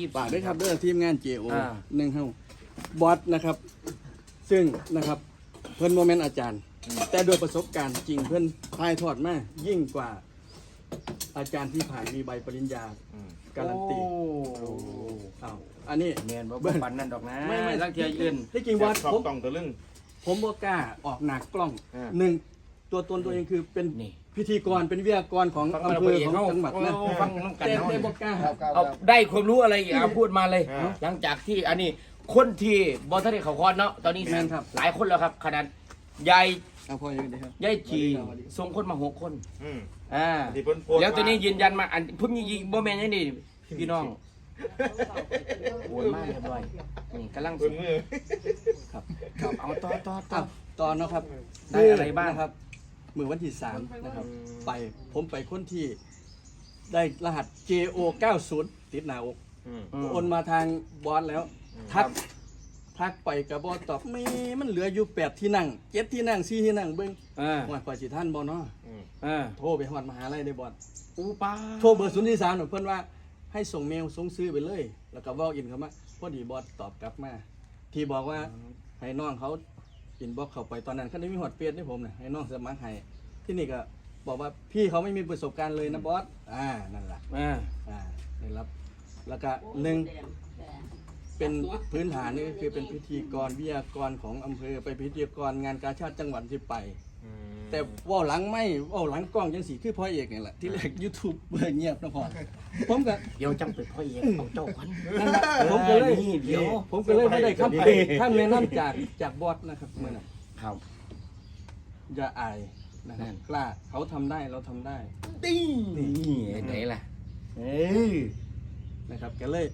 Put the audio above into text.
ยี่สิบฝากด้วยครับเด้อทีมงาน JO อ่า หนึ่งเฮาบอสนะครับ ซึ่งนะครับเพิ่นโมเมนต์อาจารย์ แต่โดยประสบการณ์จริงเพิ่นถ่ายทอดมายิ่งกว่า อาจารย์ที่ผ่านมีใบปริญญาการันตีโอ้เอาอันนี้แมนบ่เบิ่บ่งปันนั่นดอกนะไม่ไม่ ลังเทียอื่นที่จริงบอสชอบผมต้องตะลึง ผมบ่กล้าออกหนักกล้องอ่า หนึ่งตัวตนตัวเองคือเป็น นี่พิธีกรเป็นวิทยากรของฟังอำมาเภอเอกของเฮาจังหวัดนะโอ้ฟังน้ำกันแต่เฮาแต่บ่กล้าครับครับเอาได้ความรู้อะไรอีกเอาพูดมาเลย อ่า หลังจากที่อันนี้คนที่บอลทะเลเขาคอนเนาะตอนนี้แม่นครับหลายคนแล้วครับขนาดยายเอาพออย่างนี้ครับ ยายจีส่งคนมาหกคนอืม อ่าที่เพิ่นโพสต์แล้วตัวนี้มายืนยันมาอันเพิ่งยิงบ่แม่นยังนี่พี่น้องโอนมาเรียบร้อยนี่กำลังเพิ่นมือ ครับครับเอาต่อต่อต่ออ้าวตอนเนาะครับได้อะไรบ้าง นะครับ มือวันที่สามนะครับอืมไปผมไปคนที่ได้รหัส JO 90ติดหน้าอกอืมมโอนมาทางบอสแล้วอืมทักทักไปกับบอสตอบไม่มันเหลืออยู่แปดที่นั่งเจ็ดที่นั่งสี่ที่นั่งเบิ้งอ่าหอดปล่อยสิท่านบอเนาะอืมอ่าโทรไปหอดมหาลัยได้บอสอูป้าโทรเบอร์ศูนย์ที่สามหนูเพื่อนว่าให้ส่งเมลส่งซื้อไปเลย แล้วก็เว่าอินเขามาพอดีบอสตอบกลับมา ที่บอกว่าให้น้องเขา อินบ็อกเข้าไปตอนนั้นเขาได้มีหอดเปียดให้ผมเนี่ยให้น้องสมัครให้ที่นี่ก็บอกว่าพี่เขาไม่มีประสบการณ์เลยนะบอสอ่านั่นแหละอ่าอ่าได้รับแล้วก็หนึ่งเป็นพื้นฐานนี่ก็คือเป็นพิธีกรวิทยากรของอำเภอไปพิธีกรงานกาชาติจังหวัดที่ไปอืม แต่เว่าหลังไม่เว่าหลังกล้องยังสีคือพ่อเอกนี่แหละที่แรกยูทูบเบอร์เงียบนะพ่อผมก็เดี๋ยวจังเป็นพ่อเอกเอาเจ้าขวัญนั่นแหละผมก็เลยนี่เดี๋ยวผมก็เลยไม่ได้คำคำแนะนำจากจากบอสนะครับเมื่อนั้นครับอย่าอายนะครับนั่นกล้าเขาทำได้เราทำได้นี่ไหนล่ะ เอ้ย นะครับก็เลย